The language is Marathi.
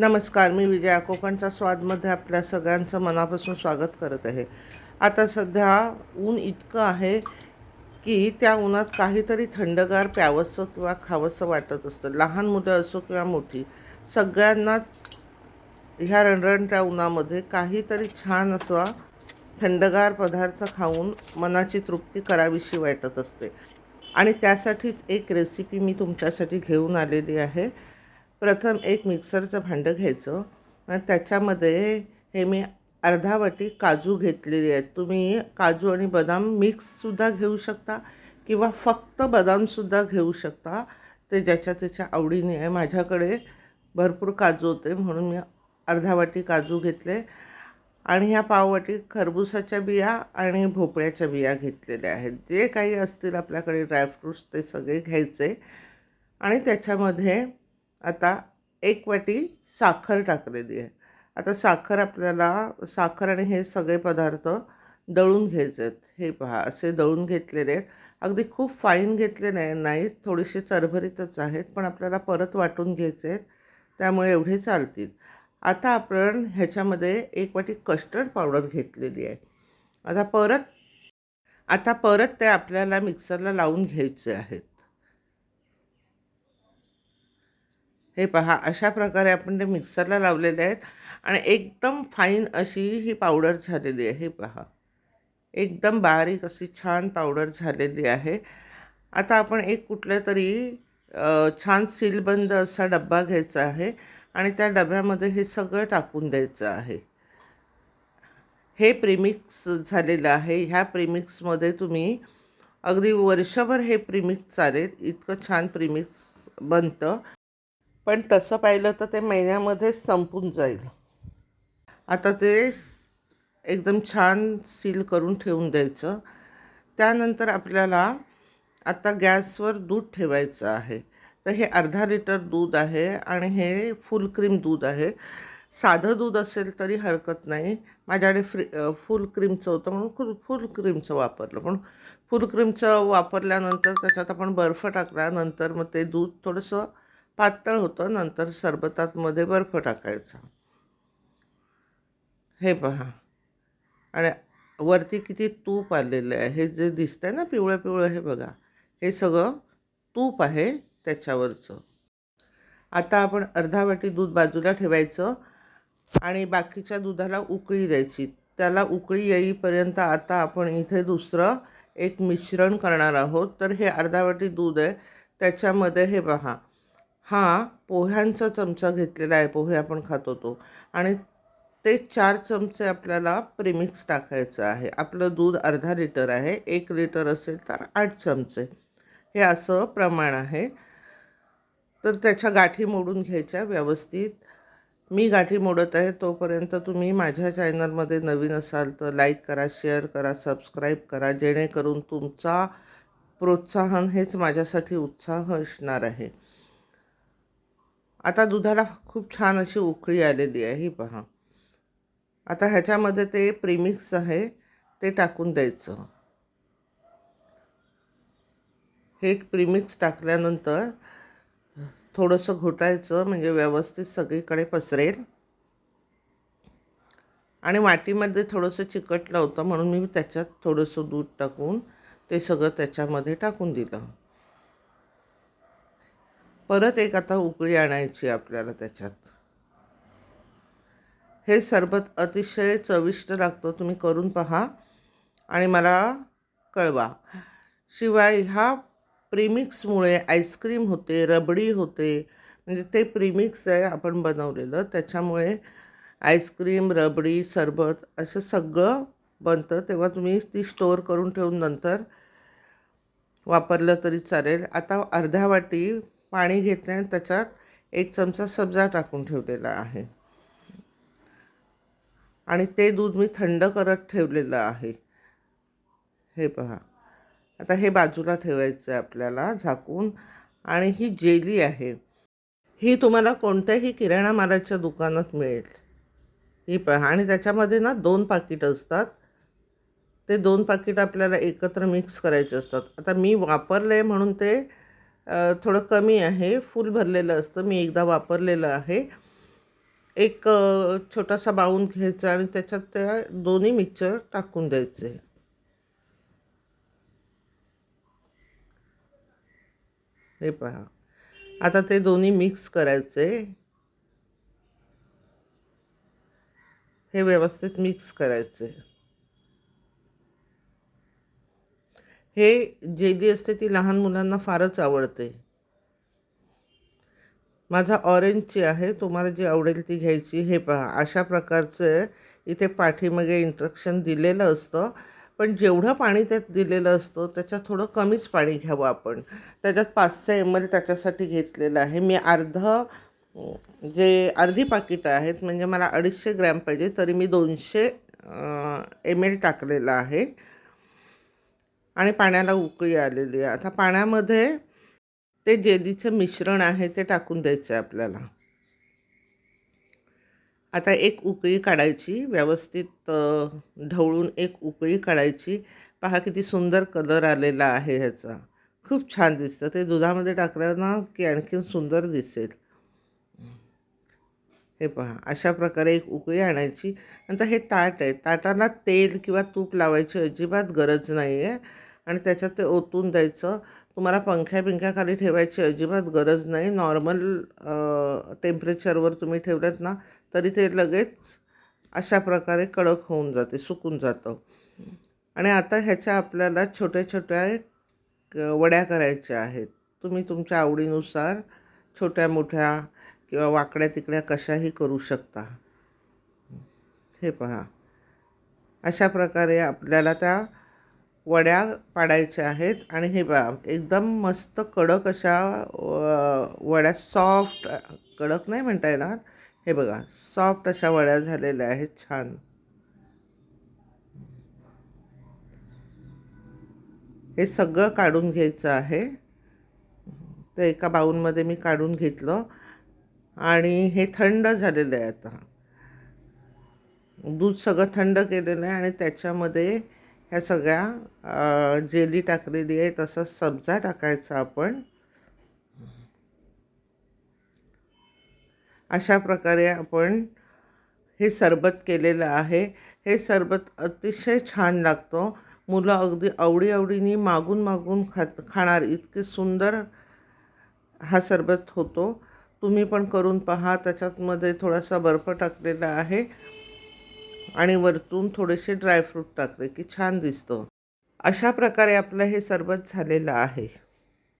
नमस्कार मी विजया कोकणचा स्वादमध्ये आपल्या सगळ्यांचं मनापासून स्वागत करत आहे. आता सध्या ऊन इतकं आहे की त्या उन्हात काहीतरी थंडगार प्यावंसं किंवा खावंसं वाटत असतं. लहान मुलं असो किंवा मोठी सगळ्यांनाच ह्या रणरणत्या उन्हामध्ये काहीतरी छान असा थंडगार पदार्थ खाऊन मनाची तृप्ती करावीशी वाटत असते. आणि त्यासाठीच एक रेसिपी मी तुमच्यासाठी घेऊन आलेली आहे. प्रथम एक मिक्सरचं भांडं घ्यायचं आणि त्याच्यामध्ये हे मी अर्धा वाटी काजू घेतलेली आहेत. तुम्ही काजू आणि बदाम मिक्ससुद्धा घेऊ शकता किंवा फक्त बदामसुद्धा घेऊ शकता. ते ज्याच्या त्याच्या आवडीने आहे. माझ्याकडे भरपूर काजू होते म्हणून मी अर्धा वाटी काजू घेतले. आणि ह्या पाववाटी खरबुसाच्या बिया आणि भोपळ्याच्या बिया घेतलेल्या आहेत. जे काही असतील आपल्याकडे ड्रायफ्रूट्स ते सगळे घ्यायचे. आणि त्याच्यामध्ये आता एक वाटी साखर टाकलेली आहे. आता साखर आपल्याला साखर आणि हे सगळे पदार्थ दळून घ्यायचे आहेत. हे पहा असे दळून घेतलेले आहेत. अगदी खूप फाईन घेतले नाही नाहीत थोडेसे चरभरीतच आहेत पण आपल्याला परत वाटून घ्यायचे आहेत. त्यामुळे एवढे चालतील. आता आपण ह्याच्यामध्ये एक वाटी कस्टर्ड पावडर घेतलेली आहे. आता परत आता परत ते आपल्याला मिक्सरला लावून घ्यायचे आहेत. हे पहा अशा प्रकारे आपण ते मिक्सरला लावलेले आहेत आणि एकदम फाईन अशी ही पावडर झालेली आहे हे पहा. एकदम बारीक अशी छान पावडर झालेली आहे. आता आपण एक कुठल्या तरी छान सीलबंद असा डब्बा घ्यायचा आहे आणि त्या डब्यामध्ये हे सगळं टाकून द्यायचं आहे. हे प्रिमिक्स झालेलं आहे. ह्या प्रिमिक्समध्ये तुम्ही अगदी वर्षभर हे प्रिमिक्स चालेल. इतकं छान प्रिमिक्स बनतं. पण तसं पाहिलं तर ते महिन्यामध्येच संपून जाईल. आता ते एकदम छान सील करून ठेवून द्यायचं. त्यानंतर आपल्याला आता गॅसवर दूध ठेवायचं आहे. तर हे अर्धा लिटर दूध आहे आणि हे फुल क्रीम दूध आहे. साधं दूध असेल तरी हरकत नाही. माझ्याकडे फ्री फुल क्रीमचं होतं म्हणून फुल फुल क्रीमचं वापरलं. पण फुल क्रीमचं वापरल्यानंतर त्याच्यात आपण बर्फ टाकल्यानंतर मग ते दूध थोडंसं पातळ होतं नंतर सरबतातमध्ये बर्फ टाकायचा. हे पहा. आणि वरती किती तूप आलेलं आहे. हे जे दिसतंय ना पिवळं पिवळं हे बघा. हे सगळं तूप आहे त्याच्यावरचं. आता आपण अर्धा वाटी दूध बाजूला ठेवायचं आणि बाकीच्या दुधाला उकळी द्यायची. त्याला उकळी येईपर्यंत आता आपण इथे दुसरं एक मिश्रण करणार आहोत. तर हे अर्धा वाटी दूध आहे. त्याच्यामध्ये हे पहा. हा पोह्यांचा चमचा घेतलेला आहे पोहे आपण खातो तो आणि ते चार चमचे आपल्याला प्रीमिक्स टाकायचं आहे. आपलं दूध अर्धा लिटर आहे एक लिटर असेल तर आठ चमचे. हे असं प्रमाण आहे. तर त्याच्या गाठी मोडून घ्यायच्या व्यवस्थित. मी गाठी मोडत आहे तोपर्यंत तुम्ही माझ्या चॅनलमध्ये नवीन असाल तर लाईक करा शेअर करा सबस्क्राईब करा जेणेकरून तुमचा प्रोत्साहन हेच माझ्यासाठी उत्साह असणार आहे. आता दुधाला खूप छान अशी उकळी आलेली आहे ही पहा. आता ह्याच्यामध्ये ते प्रीमिक्स आहे ते टाकून द्यायचं. हे प्रीमिक्स टाकल्यानंतर थोडंसं घोटायचं म्हणजे व्यवस्थित सगळीकडे पसरेल. आणि वाटीमध्ये थोडंसं चिकटलं होतं म्हणून मी त्याच्यात थोडंसं दूध टाकून ते सगळं त्याच्यामध्ये टाकून दिलं. परत एक आता उकळी आणायची आपल्याला त्याच्यात. हे सरबत अतिशय चविष्ट लागतं. तुम्ही करून पहा आणि मला कळवा. शिवाय ह्या प्रीमिक्समुळे आईस्क्रीम होते रबडी होते म्हणजे ते प्रीमिक्स आहे आपण बनवलेलं. त्याच्यामुळे आईस्क्रीम रबडी सरबत असं सगळं बनतं. तेव्हा तुम्ही ती स्टोअर करून ठेवून नंतर वापरलं तरी चालेल. आता अर्ध्या वाटी पाणी घेतले आणि त्याच्यात एक चमचा सब्जा टाकून ठेवलेला आहे. आणि ते दूध मी थंड करत ठेवलेलं आहे. हे पहा. आता हे बाजूला ठेवायचं आहे आपल्याला झाकून. आणि ही जेली आहे. ही तुम्हाला कोणत्याही किराणा मालाच्या दुकानात मिळेल. ही पहा. आणि त्याच्यामध्ये ना दोन पाकिट असतात. ते दोन पाकिट आपल्याला एकत्र मिक्स करायचे असतात. आता मी वापरले म्हणून ते थोडं कमी आहे. फुल भरलेलं असतं. मी एकदा वापरलेलं आहे. एक छोटासा बाऊन घ्यायचा आणि त्याच्यात त्या दोन्ही मिक्सर टाकून द्यायचे. हे पहा. आता ते दोन्ही मिक्स करायचे. हे व्यवस्थित मिक्स करायचे. हे जेली असते ती लहान मुलांना फारच आवडते. माझा ऑरेंजची आहे तुम्हाला जी आवडेल ती घ्यायची. हे पहा अशा प्रकारचं इथे पाठीमागे इंस्ट्रक्शन दिलेलं असतं. पण जेवढं पाणी त्यात दिलेलं असतं त्याच्यात थोडं कमीच पाणी घ्यावं आपण. त्याच्यात पाचशे एम एल त्याच्यासाठी घेतलेलं आहे. मी अर्धं जे अर्धी पाकिटं आहेत म्हणजे मला अडीचशे ग्रॅम पाहिजे तरी मी दोनशे एम एल टाकलेलं आहे. आणि पाण्याला उकळी आलेली आहे. आता पाण्यामध्ये ते जेलीचं मिश्रण आहे ते टाकून द्यायचं आहे आपल्याला. आता एक उकळी काढायची व्यवस्थित ढवळून एक उकळी काढायची. पहा किती सुंदर कलर आलेला आहे ह्याचा. खूप छान दिसतं. ते दुधामध्ये टाकलं ना की आणखीन सुंदर दिसेल. हे पहा अशा प्रकारे एक उकळी आणायची. नंतर हे ताट आहे. ताटाला तेल किंवा तूप लावायची अजिबात गरज नाही आहे आणि त्याच्यात ते ओतून द्यायचं. तुम्हाला पंख्या बिंख्याखाली ठेवायची अजिबात गरज नाही. नॉर्मल टेम्परेचरवर तुम्ही ठेवलंत ना तरी ते लगेच अशा प्रकारे कडक होऊन जाते सुकून जातं. आणि आता ह्याच्या आपल्याला छोट्या छोट्या वड्या करायच्या आहेत. तुम्ही तुमच्या आवडीनुसार छोट्या मोठ्या किंवा वाकड्या तिकड्या कशाही करू शकता. हे पहा. अशा प्रकारे आपल्याला त्या वड्या पाडायच्या आहेत. आणि हे बघा एकदम मस्त कडक अशा वड्या सॉफ्ट कडक नाही म्हणता येणार. हे बघा सॉफ्ट अशा वड्या झालेल्या आहेत छान. हे सगळं काढून घ्यायचं आहे. तर एका बाऊलमध्ये मी काढून घेतलं. आणि हे थंड झालेलं आहे आता. दूध सगळं थंड केलेलं आहे आणि त्याच्यामध्ये ह्या सगळ्या जेली टाकलेली आहे तसंच सब्जा टाकायचा आपण. अशा प्रकारे आपण हे सरबत केलेलं आहे. हे सरबत अतिशय छान लागतो. मुलं अगदी आवडीआवडीने मागून मागून खात खाणार. इतके सुंदर हा सरबत होतो. तुम्ही पण करून पहा. त्याच्यातमध्ये थोडासा बर्फ टाकलेला आहे. आणि वरतून थोडेसे ड्रायफ्रूट टाकले की छान दिसतं. अशा प्रकारे आपलं हे सरबत झालेलं आहे.